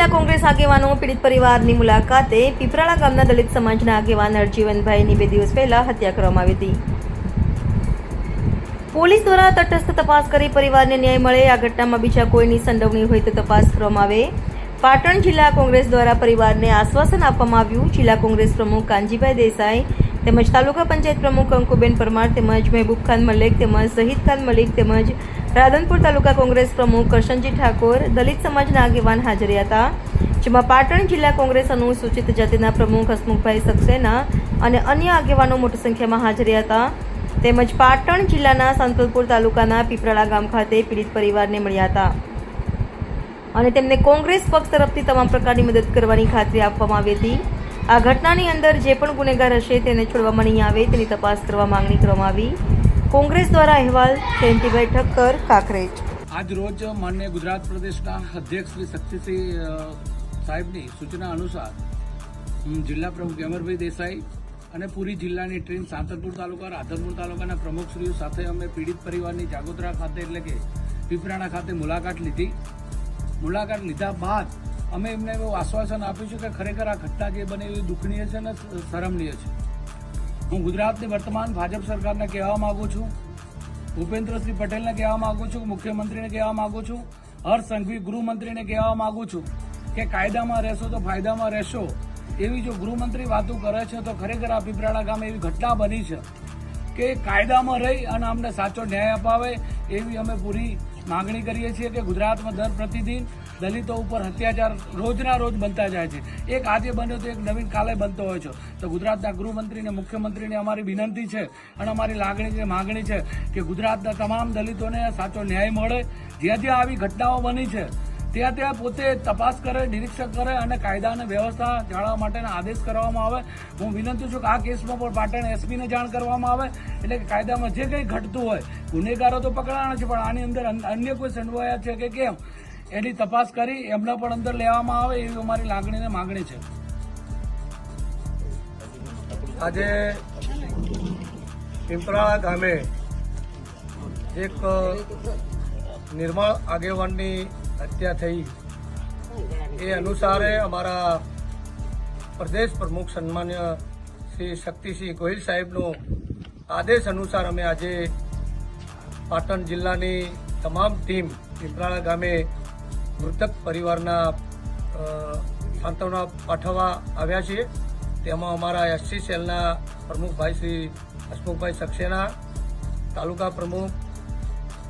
જિલ્લા કોંગ્રેસ આગેવાનો, પીડિત પરિવારની મુલાકાતે પીપરાળા ગામના દલિત સમાજના આગેવાન હરજીવનભાઈની બે દિવસ પહેલા હત્યા કરવામાં આવી હતી. પોલીસ દ્વારા તટસ્થ તપાસ કરી પરિવારને ન્યાય મળે, આ ઘટનામાં બીજા કોઈની સંડોવણી હોય તો તપાસ કરવામાં આવે. પાટણ જિલ્લા કોંગ્રેસ દ્વારા પરિવારને આશ્વાસન આપવામાં આવ્યું. જિલ્લા કોંગ્રેસ પ્રમુખ કાનજીભાઈ દેસાઈ તેમજ તાલુકા પંચાયત પ્રમુખ અંકુબેન પરમાર તેમજ મહેબૂબ ખાન મલિક તેમજ શહીદ ખાન મલિક તેમજ રાધનપુર તાલુકા કોંગ્રેસ પ્રમુખ કરશનજી ઠાકોર, દલિત સમાજના આગેવાન હાજર હતા, જેમાં પાટણ જિલ્લા કોંગ્રેસ અનુસૂચિત જાતિના પ્રમુખ હસમુખભાઈ સક્સેના અને અન્ય આગેવાનો મોટી સંખ્યામાં હાજર હતા. તેમજ પાટણ જિલ્લાના સંતલપુર તાલુકાના પીપરાળા ગામ ખાતે પીડિત પરિવારને મળ્યા હતા. અને તેમને કોંગ્રેસ પક્ષ તરફથી તમામ પ્રકારની મદદ કરવાની ખાતરી આપવામાં આવી હતી. આ ઘટનાની અંદર જે પણ ગુનેગાર હશે તેને છોડવામાં નહીં આવે તેની તપાસ કરવા માંગણી કરવામાં આવી. કોંગ્રેસ દ્વારા અહેવાલ જયંતિભાઈ ઠક્કર, કાંકરેજ. આજ રોજ માન્ય ગુજરાત પ્રદેશના અધ્યક્ષ શ્રી શક્તિસિંહ સાહેબની સૂચના અનુસાર જિલ્લા પ્રમુખ ગેમરભાઈ દેસાઈ અને પૂરી જિલ્લાની ટ્રેન સાંતરપુર તાલુકા રાધનપુર તાલુકાના પ્રમુખશ્રીઓ સાથે અમે પીડિત પરિવારની જાગોતરા ખાતે એટલે કે પીપરાણા ખાતે મુલાકાત લીધી. મુલાકાત લીધા બાદ અમે એમને એવું આશ્વાસન આપ્યું છે કે ખરેખર આ ઘટના જે બને એવી દુઃખનીય છે અને શરમનીય છે. હું ગુજરાતની વર્તમાન ભાજપ સરકારને કહેવા માંગુ છું ભૂપેન્દ્રસિંહ પટેલને કહેવા માંગુ છું, મુખ્યમંત્રીને કહેવા માંગુ છું હર્ષ ગૃહમંત્રીને કહેવા માંગુ છું કે કાયદામાં રહેશો તો ફાયદામાં રહેશો. એવી જો ગૃહમંત્રી વાતો કરે છે તો ખરેખર આ પીપરાળા ગામે એવી ઘટના બની છે કે કાયદામાં રહી અને અમને સાચો ન્યાય અપાવે એવી અમે પૂરી માંગણી કરીએ છીએ કે ગુજરાતમાં દર પ્રતિદિન દલિતો ઉપર અત્યાચાર રોજના રોજ બનતા જાય છે. એક આજે બન્યો તો એક નવીન કાલે બનતો હોય છે. તો ગુજરાતના ગૃહમંત્રીને, મુખ્યમંત્રીને અમારી વિનંતી છે અને અમારી લાગણી છે, માગણી છે કે ગુજરાતના તમામ દલિતોને સાચો ન્યાય મળે. જ્યાં જ્યાં આવી ઘટનાઓ બની છે ત્યાં ત્યાં પોતે તપાસ કરે નિરીક્ષક કરે અને કાયદા અને વ્યવસ્થા જાળવવા માટેના આદેશ કરવામાં આવે. હું વિનંતી છું કે આ કેસમાં પણ પાટણ એસપીને જાણ કરવામાં આવે. એટલે કે કાયદામાં જે કંઈ ઘટતું હોય, ગુનેગારો તો પકડાણા છે, પણ આની અંદર અન્ય કોઈ સંડવાયા છે કે કેમ, એની તપાસ કરી એમને પણ અંદર લેવામાં આવે એવી અમારી લાગણી અને માગણી છે. આજે પિંપરાળા ગામે એક નિર્મળ આગેવાનની હત્યા થઈ. એ અનુસારે અમારા પ્રદેશ પ્રમુખ સન્માન્ય શ્રી શક્તિસિંહ ગોહિલ સાહેબનો આદેશ અનુસાર અમે આજે પાટણ જિલ્લાની તમામ ટીમ પીપરાળા ગામે મૃતક પરિવારના સાંત્વના પાઠવવા આવ્યા છીએ. તેમાં અમારા એસસી સેલના પ્રમુખભાઈ શ્રી હસમુખભાઈ સક્સેના તાલુકા પ્રમુખ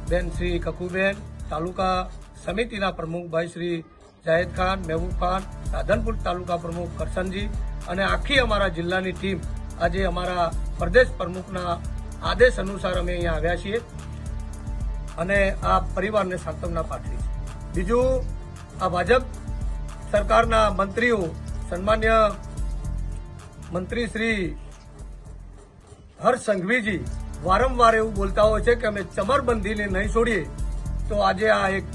બેન શ્રી કકુબેન તાલુકા સમિતિના પ્રમુખભાઈ શ્રી જાહેદ ખાન, મહેબૂબ ખાન, રાધનપુર તાલુકા પ્રમુખ કરશનજી અને આખી અમારા જિલ્લાની ટીમ આજે અમારા પ્રદેશ પ્રમુખના આદેશ અનુસાર અમે અહીંયા આવ્યા છીએ અને આ પરિવારને સાંત્વના પાઠવી છે. બીજું, આ ભાજપ સરકારના મંત્રીઓ, સન્માન્ય મંત્રી શ્રી હર્ષ સંઘવીજી વારંવાર એવું બોલતા હોય છે કે અમે ચમરબંધીને નહીં છોડીએ, તો આજે આ એક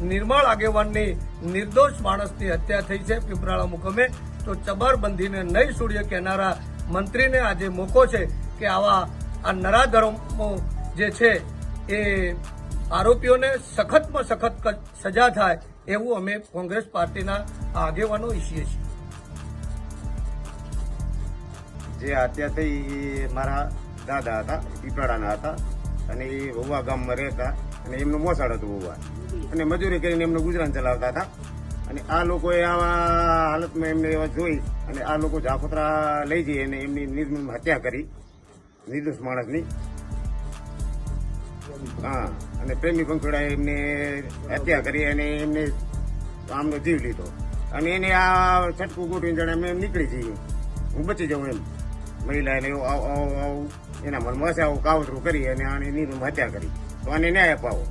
નિર્મળ આગેવાનની નિર્દોષ માણસની હત્યા થઈ છે પીપરાળા મુકમે તો ચબરબંધીને નહીં સૂર્ય કહેનારા મંત્રીને આજે મોકો છે કે આવા આ નરાધર્મો જે છે એ આરોપીઓને સખતમાં સખત સજા થાય એવું અમે કોંગ્રેસ પાર્ટીના આગેવાનો ઈચ્છીએ છીએ. જે હત્યા થઈ એ મારા દાદા હતા પીપળાના હતા અને એ વવા ગામમાં રહેતા. અને એમનું મોસાળ હતું બહુ અને મજૂરી કરીને એમનું ગુજરાન ચલાવતા હતા. અને આ લોકોએ આવા હાલતમાં એમને એવા જોઈ અને આ લોકો જાફોતરા લઈ જઈ અને એમની નિર્મમ હત્યા કરી. નિર્દોષ માણસની. હા, અને પ્રેમી પંખોડાએ એમને હત્યા કરી અને એમને આમનો જીવ લીધો. અને એને આ છટકું ગોઠવીને જાણે અમે એમ નીકળી જઈએ. હું બચી જાઉં એમ. મહિલાને એના મનમાં આવું કાવતરું કરી અને આની નિર્મ હત્યા કરી. તો આને ન્યાય અપાવો